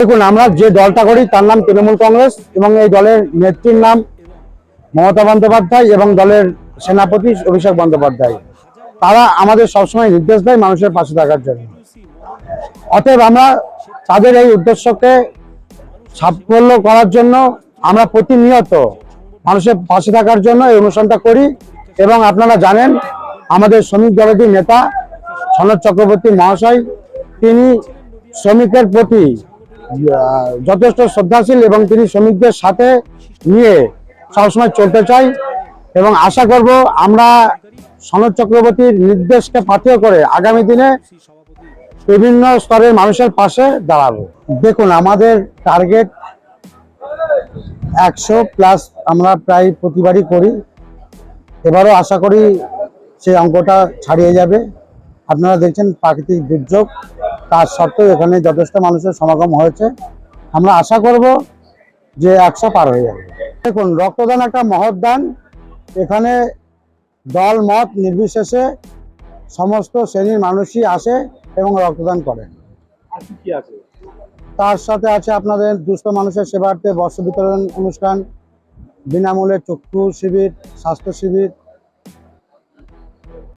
দেখুন, আমরা যে দলটা করি, তার নাম তৃণমূল কংগ্রেস এবং এই দলের নেত্রীর নাম মমতা বন্দ্যোপাধ্যায় এবং দলের সেনাপতি অভিষেক বন্দ্যোপাধ্যায়। তারা আমাদের সবসময় নির্দেশ দেয় মানুষের পাশে থাকার জন্য। অতএব আমরা তাদের এই উদ্দেশ্যকে সাফল্য করার জন্য আমরা প্রতিনিয়ত মানুষের পাশে থাকার জন্য এই অনুষ্ঠানটা করি এবং আপনারা জানেন, আমাদের শ্রমিক দলটির নেতা সনদ চক্রবর্তী মহাশয়, তিনি শ্রমিকের প্রতি যথেষ্ট শ্রদ্ধাশীল এবং তিনি শ্রমিকদের সাথে নিয়ে সবসময় চলতে চাই এবং আশা করব আমরা সনদ চক্রবর্তীর নির্দেশকে পাথেয় করে আগামী দিনে বিভিন্ন স্তরের মানুষের পাশে দাঁড়াবো। দেখুন, আমাদের টার্গেট একশো প্লাস আমরা প্রায় প্রতিবারই করি। এবারও আশা করি সেই অঙ্কটা ছাড়িয়ে যাবে। আপনারা দেখছেন প্রাকৃতিক দুর্যোগ। তার সত্ত্বেও এখানে যথেষ্ট মানুষের সমাগম হয়েছে। আমরা আশা করব যে একশো পার হয়ে যাবে। দেখুন রক্তদান একটা মহৎ দান। এখানে দল মত নির্বিশেষে সমস্ত শ্রেণির মানুষই আসে এবং রক্তদান করেন আর কি কি আছে? তার সাথে আছে আপনাদের দুস্থ মানুষের সেবার্থে বস্ত্র বিতরণ অনুষ্ঠান বিনামূল্যে চক্ষু শিবির স্বাস্থ্য শিবির